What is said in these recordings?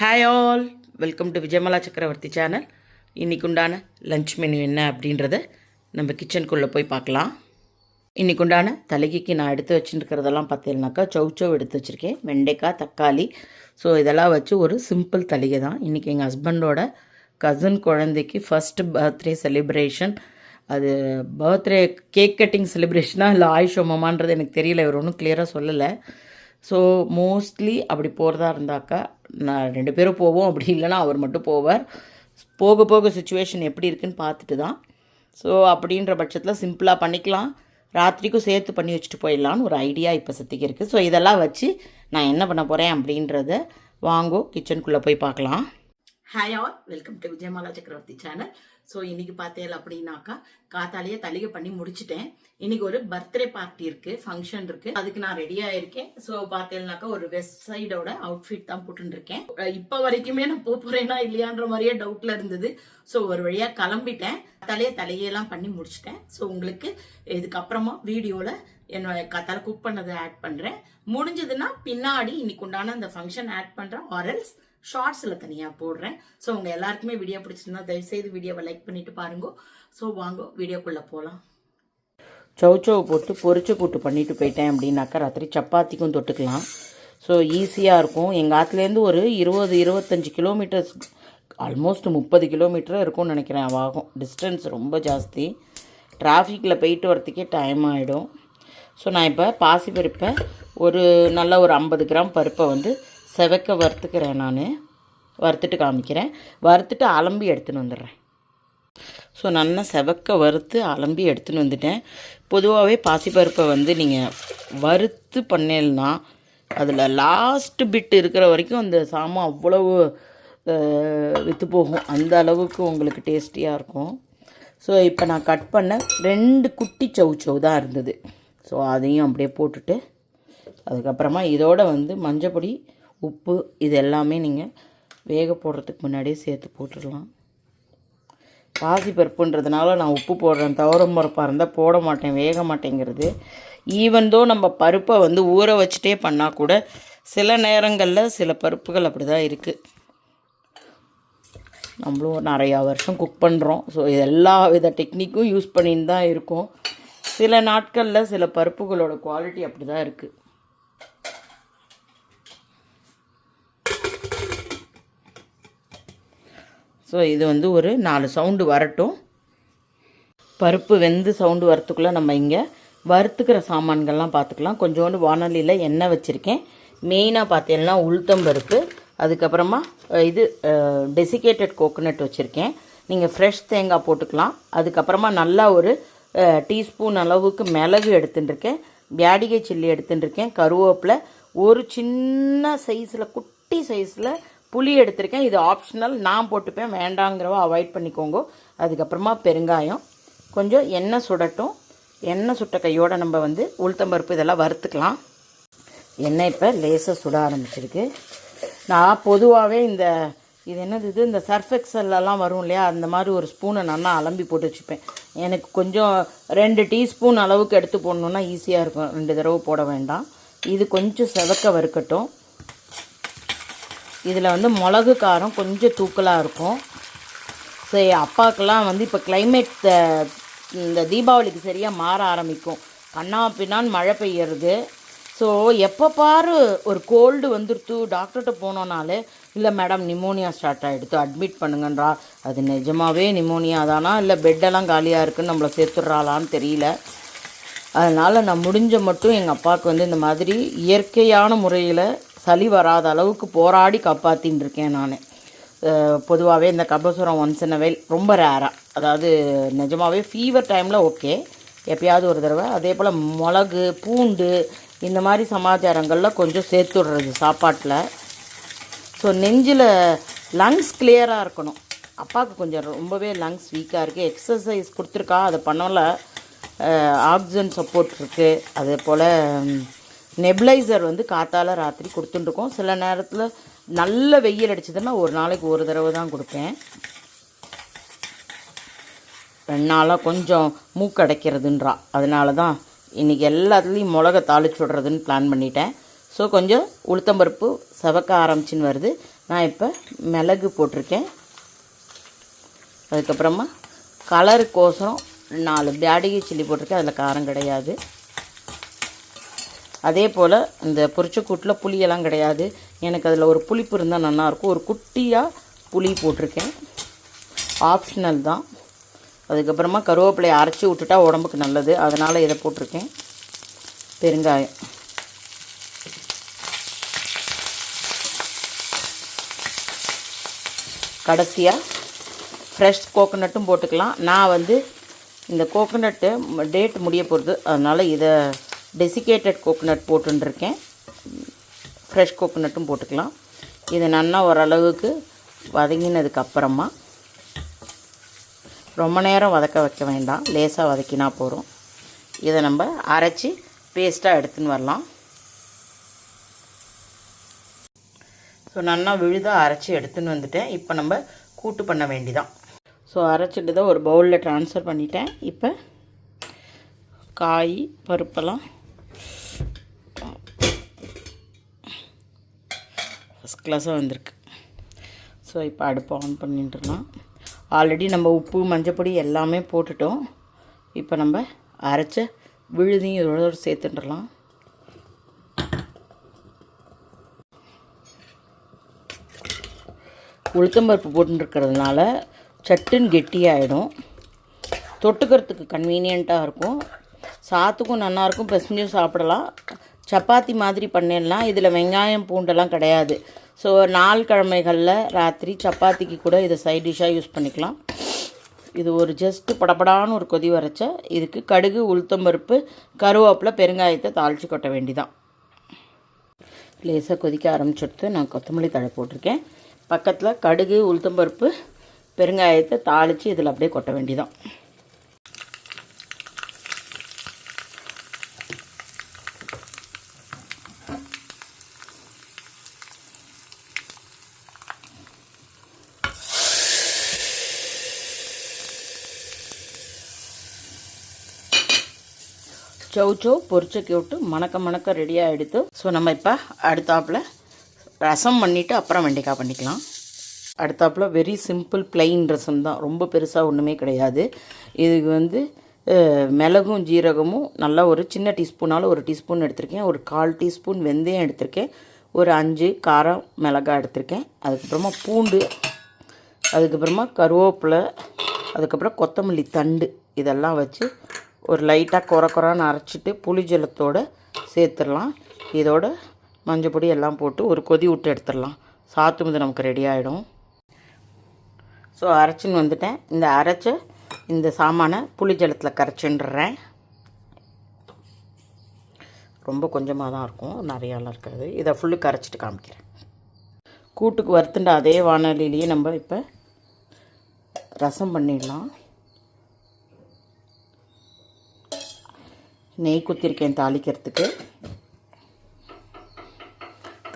Hi all welcome to Vijayamala Chakravarthy channel இன்றைக்கு உண்டான lunch menu என்ன அப்படின்றத நம்ம கிச்சனுக்குள்ளே போய் பார்க்கலாம். இன்னைக்கு உண்டான தலைக்கு நான் எடுத்து வச்சுருக்கிறதெல்லாம் பார்த்தீங்கன்னாக்கா சௌச்சௌ எடுத்து வச்சுருக்கேன். வெண்டைக்காய் தக்காளி. ஸோ இதெல்லாம் வச்சு ஒரு சிம்பிள் தலிகை தான். இன்றைக்கி எங்கள் ஹஸ்பண்டோட கசின் குழந்தைக்கு ஃபஸ்ட்டு பர்த்டே செலிப்ரேஷன் அது பர்த்டே கேக் கட்டிங் செலிப்ரேஷனாக இல்லை ஆயுஷோமமான்றது எனக்கு தெரியல. இவர் ஒன்றும் கிளியராக சொல்லலை. ஸோ மோஸ்ட்லி அப்படி போகிறதா இருந்தாக்கா நான் ரெண்டு பேரும் போவோம். அப்படி இல்லைன்னா அவர் மட்டும் போவார். போக போக சுச்சுவேஷன் எப்படி இருக்குன்னு பார்த்துட்டு தான். ஸோ அப்படின்ற பட்சத்தில் சிம்பிளாக பண்ணிக்கலாம். ராத்திரிக்கும் சேர்த்து பண்ணி வச்சுட்டு போயிடலான்னு ஒரு ஐடியா இப்போ சத்திக்கு இருக்குது ஸோ இதெல்லாம் வச்சு நான் என்ன பண்ண போகிறேன் அப்படின்றத வாங்கோ கிச்சனுக்குள்ளே போய் பார்க்கலாம். Hi all welcome to Vijayamala Chakravarthy channel so இன்னைக்கு பார்த்தேன் அப்படின்னாக்கா காத்தாலேயே தலிகை பண்ணி முடிச்சிட்டேன். இன்னைக்கு ஒரு பர்த்டே பார்ட்டி இருக்கு ஃபங்க்ஷன் இருக்கு. அதுக்கு நான் ரெடியாக இருக்கேன் ஸோ பார்த்தேன்னாக்கா ஒரு வெஸ்ட் சைடோட அவுட்ஃபிட் தான் போட்டுருக்கேன் இப்போ வரைக்குமே நான் போக போறேனா இல்லையான்ற மாதிரியே டவுட்ல இருந்தது. ஸோ ஒரு வழியாக கிளம்பிட்டேன். தலையை தலையெல்லாம் பண்ணி முடிச்சிட்டேன். ஸோ உங்களுக்கு இதுக்கப்புறமா வீடியோவில் என்னோட கத்தால குக் பண்ணதை ஆட் பண்ணுறேன் முடிஞ்சதுன்னா பின்னாடி இன்னைக்கு உண்டான அந்த ஃபங்க்ஷன் ஆட் பண்ணுறேன் ஆரல்ஸ் ஷார்ட்ஸில் தனியாக போடுறேன். ஸோ உங்கள் எல்லாருக்குமே வீடியோ பிடிச்சிருந்தா தயவுசெய்து வீடியோவை லைக் பண்ணிவிட்டு பாருங்க. ஸோ வாங்க வீடியோக்குள்ளே போகலாம் சௌச்சௌ போட்டு பொரிச்ச கூட்டு பண்ணிட்டு போயிட்டேன் அப்படின்னாக்கா ராத்திரி சப்பாத்திக்கும் தொட்டுக்கலாம். ஸோ ஈஸியாக இருக்கும். எங்கள் ஆற்றுலேருந்து ஒரு இருபது இருபத்தஞ்சி கிலோமீட்டர்ஸ் ஆல்மோஸ்ட் முப்பது கிலோமீட்டர் இருக்கும்னு நினைக்கிறேன். ஆகும். டிஸ்டன்ஸ் ரொம்ப ஜாஸ்தி. டிராஃபிக்கில் போயிட்டு வரத்துக்கே டைம் ஆகிடும் ஸோ நான் இப்போ பாசி பருப்பை ஒரு நல்ல ஒரு ஐம்பது கிராம் பருப்பை வந்து செவக்க வறுத்துக்கிறேன் நான். வறுத்துட்டு காமிக்கிறேன். வறுத்துட்டு அலம்பி எடுத்துன்னு வந்துடுறேன். ஸோ நல்லா செவக்க வறுத்து அலம்பி எடுத்துன்னு வந்துட்டேன். பொதுவாகவே பாசிப்பருப்பை வந்து நீங்கள் வறுத்து பண்ணேன்னா அதில் லாஸ்ட்டு பிட் இருக்கிற வரைக்கும் அந்த சாமான் அவ்வளவு விற்று போகும். அந்த அளவுக்கு உங்களுக்கு டேஸ்டியாக இருக்கும். ஸோ இப்போ நான் கட் பண்ண ரெண்டு குட்டி சவுச்சவு தான் இருந்தது. ஸோ அதையும் அப்படியே போட்டுட்டு அதுக்கப்புறமா இதோட வந்து மஞ்சப்பொடி உப்பு இது எல்லாமே நீங்கள் வேக போடுறதுக்கு முன்னாடியே சேர்த்து போட்டுடலாம். பாசி பருப்புன்றதுனால நான் உப்பு போடுறேன். துவரம் பருப்பாக இருந்தால் போட மாட்டேன் வேக மாட்டேங்கிறது. ஈவன் தோ நம்ம பருப்பை வந்து ஊற வச்சுட்டே பண்ணால் கூட சில நேரங்களில் சில பருப்புகள் அப்படி தான் இருக்குது நம்மளும் நிறையா வருஷம் குக் பண்ணுறோம் ஸோ எல்லா வித டெக்னிக்கும் யூஸ் பண்ணின்னு தான் இருக்கோம். சில நாட்களில் சில பருப்புகளோட குவாலிட்டி அப்படி தான் இருக்குது ஸோ இது வந்து ஒரு நாலு சவுண்டு வரட்டும். பருப்பு வெந்து சவுண்டு வரத்துக்குள்ளே நம்ம இங்கே வறுத்துக்கிற சாமான்கள்லாம் பார்த்துக்கலாம் கொஞ்சோண்டு வானொலியில் எண்ணெய் வச்சுருக்கேன். மெயினாக பார்த்தீங்கன்னா உளுத்தம் பருப்பு அதுக்கப்புறமா இது டெசிகேட்டட் கோகோனட் வச்சுருக்கேன். நீங்கள் ஃப்ரெஷ் தேங்காய் போட்டுக்கலாம். அதுக்கப்புறமா நல்லா ஒரு டீஸ்பூன் அளவுக்கு மிளகு எடுத்துட்டுருக்கேன். வியாடிகை சில்லி எடுத்துட்டுருக்கேன். கருவேப்பிலை ஒரு சின்ன சைஸில் குட்டி சைஸில் புளி எடுத்திருக்கேன். இது ஆப்ஷனல் நான் போட்டுப்பேன். வேண்டாங்கிறவ அவாய்ட் பண்ணிக்கோங்க. அதுக்கப்புறமா பெருங்காயம். கொஞ்சம் எண்ணெய் சுடட்டும். எண்ணெய் சுட்ட கையோட நம்ம வந்து உளுத்தம்பருப்பு இதெல்லாம் வறுத்துக்கலாம். எண்ணெய் இப்போ லேசாக சுட ஆரம்பிச்சிருக்கு. நான் பொதுவாகவே இந்த இது என்னது இது? இந்த சர்ஃபெக்ஸல்லாம் வரும் இல்லையா? அந்த மாதிரி ஒரு ஸ்பூனை நல்லா அலம்பி போட்டு வச்சுப்பேன். எனக்கு கொஞ்சம் ரெண்டு டீஸ்பூன் அளவுக்கு எடுத்து போடணுன்னா ஈஸியாக இருக்கும். ரெண்டு தடவை போட வேண்டாம். இது கொஞ்சம் செவக்க வறுக்கட்டும். இதில் வந்து மிளகு காரம் கொஞ்சம் தூக்கலாக இருக்கும். சரி அப்பாவுக்கெல்லாம் வந்து இப்போ கிளைமேட் இந்த தீபாவளிக்கு சரியாக மாற ஆரம்பிக்கும். கண்ணா பின்னான்னு மழை பெய்யறது. ஸோ எப்போ பாரு ஒரு கோல்டு வந்துடுத்து டாக்டர்கிட்ட போனோனாலே இல்லை மேடம் நிமோனியா ஸ்டார்ட் ஆகிடுத்து அட்மிட் பண்ணுங்கன்றா. அது நிஜமாவே நிமோனியா தானா? இல்லை பெட்டெல்லாம் காலியாக இருக்குன்னு நம்மளை சேர்த்துட்றாளான்னு தெரியல. அதனால் நான் முடிஞ்ச மட்டும் எங்கள் அப்பாவுக்கு வந்து இந்த மாதிரி இயற்கையான முறையில் சளி வராத அளவுக்கு போராடி காப்பாற்றின்னு இருக்கேன் நான் பொதுவாகவே இந்த கபசுரம் ஒன்ஸ் இன் வெயில் ரொம்ப ரேராக அதாவது நிஜமாகவே ஃபீவர் டைமில் ஓகே எப்பயாவது ஒரு தடவை. அதே போல் மிளகு பூண்டு இந்த மாதிரி சமாச்சாரங்களில் கொஞ்சம் சேர்த்து விடுறது சாப்பாட்டில். ஸோ நெஞ்சில் லங்ஸ் கிளியராக இருக்கணும். அப்பாவுக்கு கொஞ்சம் ரொம்பவே லங்ஸ் வீக்காக இருக்குது எக்ஸசைஸ் கொடுத்துருக்கா அதை பண்ணல. ஆக்சிஜன் சப்போர்ட் இருக்குது அதே போல் நெப்லைசர் வந்து காத்தால ராத்திரி கொடுத்துட்டுருக்கோம். சில நேரத்தில் நல்ல வெயில் அடிச்சதுன்னா ஒரு நாளைக்கு ஒரு தடவை தான் கொடுப்பேன். ரெண்டு நாளாக கொஞ்சம் மூக்கடைக்கிறதுன்றா அதனால தான் இன்றைக்கி எல்லாத்துலேயும் மிளகை தாளிச்சு விட்றதுன்னு பிளான் பண்ணிட்டேன். ஸோ கொஞ்சம் உளுத்தம்பருப்பு செவக்க ஆரம்பிச்சின்னு வருது. நான் இப்போ மிளகு போட்டிருக்கேன். அதுக்கப்புறமா கலருக்கோசரம் நாலு பேடிகை சில்லி போட்டிருக்கேன். அதில் காரம் கிடையாது. அதே போல் இந்த பொரிச்சக்கூட்டில் புளியெல்லாம் கிடையாது. எனக்கு அதில் ஒரு புளிப்பு இருந்தால் நல்லாயிருக்கும் ஒரு குட்டியாக புளி போட்டிருக்கேன். ஆப்ஷனல் தான். அதுக்கப்புறமா கருவேப்பிலையை அரைச்சி விட்டுட்டா உடம்புக்கு நல்லது. அதனால் இதை போட்டிருக்கேன். பெருங்காயம். கடைசியாக ஃப்ரெஷ் கோகோனட்டும் போட்டுக்கலாம். நான் வந்து இந்த கோகோனட்டு டேட் முடிய போகிறது அதனால் இதை டெசிகேட்டட் கோகோனட் போட்டுருக்கேன் ஃப்ரெஷ் கோகோனட்டும் போட்டுக்கலாம். இதை நல்லா ஓரளவுக்கு வதங்கினதுக்கு அப்புறமா ரொம்ப நேரம் வதக்க வைக்க வேண்டாம். லேசாக வதக்கினா போகிறோம் இதை நம்ம அரைச்சி பேஸ்ட்டாக எடுத்துன்னு வரலாம். ஸோ நல்லா விழுதாக அரைச்சி எடுத்துன்னு வந்துட்டேன். இப்போ நம்ம கூட்டு பண்ண வேண்டிதான். ஸோ அரைச்சிட்டு தான் ஒரு பவுலில் ட்ரான்ஸ்ஃபர் பண்ணிட்டேன். இப்போ காய் பருப்பெல்லாம் ஃபஸ்ட் கிளாஸாக வந்திருக்கு. ஸோ இப்போ அடுப்பை ஆன் பண்ணிட்டுலாம் ஆல்ரெடி நம்ம உப்பு மஞ்சப்பொடி எல்லாமே போட்டுட்டோம். இப்போ நம்ம அரைச்ச விழுதியும் இதோட சேர்த்துட்டுலாம் உளுத்தம்பருப்பு போட்டுருக்கிறதுனால சட்டுன்னு கெட்டியாயிடும். தொட்டுக்கிறதுக்கு கன்வீனியண்ட்டாக இருக்கும். சாத்துக்கும் நல்லாயிருக்கும் பிசைஞ்சும் சாப்பிடலாம். சப்பாத்தி மாதிரி பண்ணிடலாம் இதில் வெங்காயம் பூண்டெல்லாம் கிடையாது. ஸோ நாள் கிழமைகளில் ராத்திரி சப்பாத்திக்கு கூட இதை சைட் டிஷ்ஷாக யூஸ் பண்ணிக்கலாம். இது ஒரு ஜஸ்ட்டு படபடான்னு ஒரு கொதி வரைச்ச இதுக்கு கடுகு உளுத்தம்பருப்பு கருவேப்பில் பெருங்காயத்தை தாளித்து கொட்ட வேண்டிதான். லேசாக கொதிக்க ஆரம்பிச்சுடுத்து நான் கொத்தமல்லி தழை போட்டிருக்கேன். பக்கத்தில் கடுகு உளுத்தம்பருப்பு பெருங்காயத்தை தாளித்து இதில் அப்படியே கொட்ட வேண்டிதான். சவு சவு பொரிச்சக்கி விட்டு மணக்க மணக்க ரெடியாக எடுத்து ஸோ நம்ம இப்போ அடுத்தாப்பில் ரசம் பண்ணிவிட்டு அப்புறம் வெண்டைக்காய் பண்ணிக்கலாம். அடுத்தாப்பில் வெரி சிம்பிள் பிளெயின் ரசம் தான். ரொம்ப பெருசாக ஒன்றுமே கிடையாது. இதுக்கு வந்து மிளகும் ஜீரகமும் நல்லா ஒரு சின்ன டீஸ்பூனால் ஒரு டீஸ்பூன் எடுத்திருக்கேன். ஒரு கால் டீஸ்பூன் வெந்தயம் எடுத்திருக்கேன். ஒரு அஞ்சு காரம் மிளகாய் எடுத்திருக்கேன். அதுக்கப்புறமா பூண்டு அதுக்கப்புறமா கருவேப்பிலை அதுக்கப்புறம் கொத்தமல்லி தண்டு இதெல்லாம் வச்சு ஒரு லைட்டாக குறை குறான்னு அரைச்சிட்டு புளி ஜலத்தோடு சேர்த்துடலாம். இதோட மஞ்சள் பொடி எல்லாம் போட்டு ஒரு கொதி விட்டு எடுத்துடலாம். சாத்துமுது நமக்கு ரெடி ஆகிடும் ஸோ அரைச்சின்னு வந்துட்டேன். இந்த அரைச்ச இந்த சாமானை புளி ஜலத்தில் கரைச்சின்றேன். ரொம்ப கொஞ்சமாக தான் இருக்கும். நிறையாலாம் இருக்காது. இதை ஃபுல்லு கரைச்சிட்டு காமிக்கிறேன். கூட்டுக்கு வறுத்துண்ட அதே வானொலியிலேயே நம்ம இப்போ ரசம் பண்ணிடலாம். நெய் குத்திருக்கேன் தாளிக்கிறதுக்கு.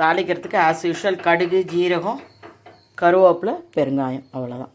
தாளிக்கிறதுக்கு ஆஸ் யூஷுவல் கடுகு ஜீரகம் கருவேப்பிலை பெருங்காயம் அவ்வளோதான்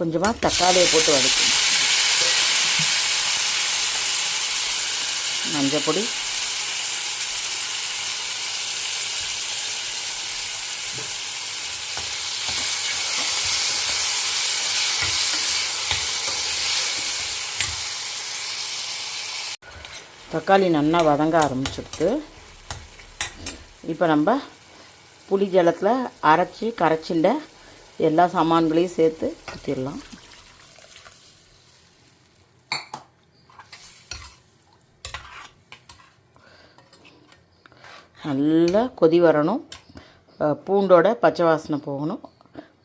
கொஞ்சமாக தக்காளியை போட்டு வதக்கணும். மஞ்சள் பொடி. தக்காளி நல்லா வதங்க ஆரம்பிச்சிடுது இப்போ நம்ம புளி ஜலத்தில் அரைச்சி கரைச்சிண்ட எல்லா சாமான்களையும் சேர்த்து ஊற்றிடலாம் நல்லா கொதி வரணும். பூண்டோட பச்சை வாசனை போகணும்.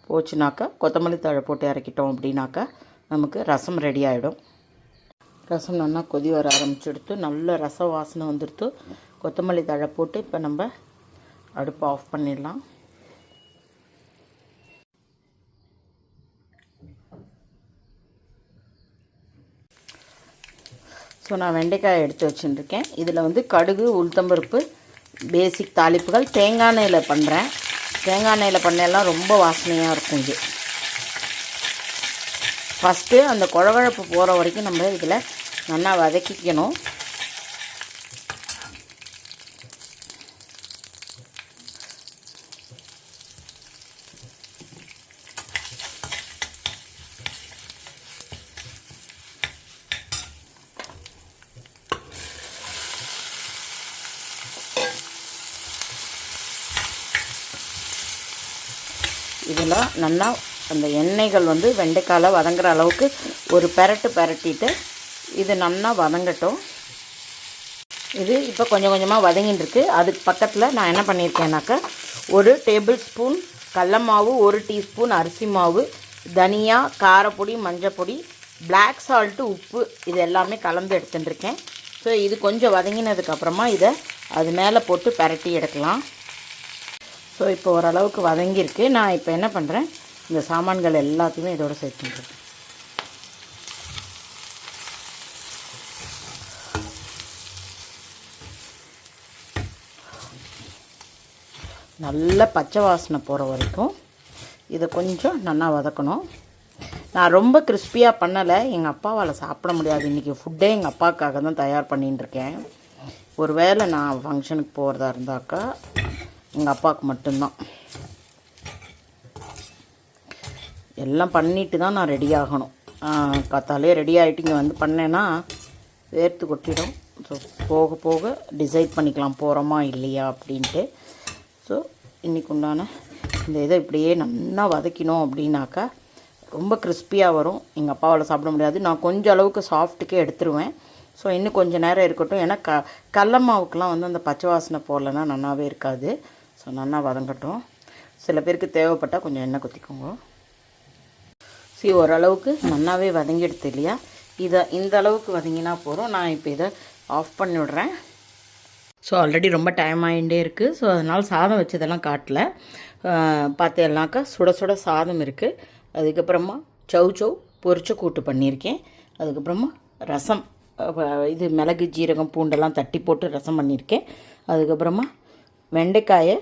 போச்சுனாக்கா கொத்தமல்லி தழை போட்டு இறக்கிட்டோம் அப்படின்னாக்கா நமக்கு ரசம் ரெடி ஆகிடும் ரசம் நல்லா கொதி வர ஆரம்பிச்சுடுத்து நல்ல ரச வாசனை வந்துடுத்து கொத்தமல்லி தழை போட்டு இப்போ நம்ம அடுப்பை ஆஃப் பண்ணிடலாம். ஸோ நான் வெண்டைக்காய் எடுத்து வச்சுட்டுருக்கேன். இதில் வந்து கடுகு உளுத்தம்பருப்பு பேசிக் தாளிப்புகள். தேங்காய் எண்ணெயில் பண்ணுறேன். தேங்காய் எண்ணெயில் பண்ணெல்லாம் ரொம்ப வாசனையாக இருக்கும் இது. ஃபஸ்ட்டு அந்த குழவழப்பு போகிற வரைக்கும் நம்ம இதில் நல்லா வதக்கிக்கணும். இதெல்லாம் நல்லா அந்த எண்ணெய்கள் வந்து வெண்டைக்காயில் வதங்குற அளவுக்கு ஒரு பெரட்டு பெரட்டிட்டு இது நல்லா வதங்கட்டும். இது இப்போ கொஞ்சம் கொஞ்சமாக வதங்கின்னு இருக்குது அதுக்கு பக்கத்தில் நான் என்ன பண்ணியிருக்கேன்னாக்கா ஒரு டேபிள் ஸ்பூன் கடல மாவு ஒரு டீஸ்பூன் அரிசி மாவு தனியா காரப்பொடி மஞ்சப்பொடி பிளாக் சால்ட்டு உப்பு இது எல்லாமே கலந்து எடுத்துட்டுருக்கேன். ஸோ இது கொஞ்சம் வதங்கினதுக்கப்புறமா இதை அது மேலே போட்டு பரட்டி எடுக்கலாம். ஸோ இப்போ ஓரளவுக்கு வதங்கியிருக்கு. நான் இப்போ என்ன பண்ணுறேன் இந்த சாமான்கள் எல்லாத்தையுமே இதோடு சேர்த்துக்கிறேன் நல்ல பச்சை வாசனை போகிற வரைக்கும் இதை கொஞ்சம் நல்லா வதக்கணும். நான் ரொம்ப கிறிஸ்பியாக பண்ணலை. எங்கள் அப்பாவால் சாப்பிட முடியாது. இன்றைக்கி ஃபுட்டே எங்கள் அப்பாவுக்காக தான் தயார் பண்ணின்னு இருக்கேன். ஒரு வேளை நான் ஃபங்க்ஷனுக்கு போகிறதா இருந்தாக்கா எங்கள் அப்பாவுக்கு மட்டும்தான். எல்லாம் பண்ணிட்டு தான் நான் ரெடி ஆகணும். காத்தாலே ரெடி ஆகிட்டு இங்கே வந்து பண்ணேன்னா வேர்த்து கொட்டிடும். ஸோ போக போக டிசைட் பண்ணிக்கலாம் போகிறோமா இல்லையா அப்படின்ட்டு. ஸோ இன்றைக்கு உண்டான இந்த இதை இப்படியே நல்லா வதக்கினோம் அப்படின்னாக்கா ரொம்ப கிறிஸ்பியாக வரும். எங்கள் அப்பாவால் சாப்பிட முடியாது. நான் கொஞ்சம் அளவுக்கு சாஃப்ட்டுக்கே எடுத்துருவேன். ஸோ இன்னும் கொஞ்சம் நேரம் இருக்கட்டும். ஏன்னா க கடல மாவுக்கெலாம் வந்து அந்த பச்சை வாசனை போடலன்னா நல்லாவே இருக்காது. ஸோ நல்லா வதங்கட்டும். சில பேருக்கு தேவைப்பட்டால் கொஞ்சம் எண்ணெய் குத்திக்கோங்க. சரி ஓரளவுக்கு நல்லாவே வதங்கிடுது இல்லையா? இதை இந்த அளவுக்கு வதங்கினா போதும். நான் இப்போ இதை ஆஃப் பண்ணி விடுறேன். ஸோ ஆல்ரெடி ரொம்ப டைம் ஆகிட்டே இருக்குது ஸோ அதனால் சாதம் வச்சதெல்லாம் காட்டல. பார்த்தேன்னாக்கா சுட சுட சாதம் இருக்குது அதுக்கப்புறமா சவு சௌ பொரிச்ச கூட்டு பண்ணியிருக்கேன். அதுக்கப்புறமா ரசம். இது மிளகு ஜீரகம் பூண்டெல்லாம் தட்டி போட்டு ரசம் பண்ணியிருக்கேன். அதுக்கப்புறமா வெண்டைக்காயை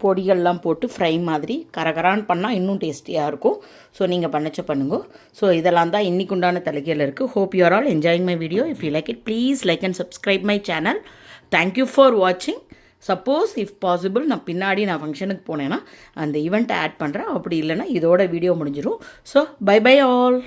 பொடிகள்லாம் போட்டு ஃப்ரை மாதிரி கரகரான்னு பண்ணால் இன்னும் டேஸ்டியாக இருக்கும். ஸோ நீங்கள் பண்ணச்ச பண்ணுங்க. ஸோ இதெல்லாம் தான் இன்னைக்கு உண்டான தலைகையில் இருக்குது hope you are all enjoying my video if you like it please like and subscribe my channel thank you for வாட்சிங் சப்போஸ் இஃப் பாசிபிள் நான் பின்னாடி நான் ஃபங்க்ஷனுக்கு போனேன்னா அந்த ஈவெண்ட்டை ஆட் பண்ணுறேன் அப்படி இல்லைன்னா இதோட வீடியோ முடிஞ்சிடும் ஸோ பை பை ஆல்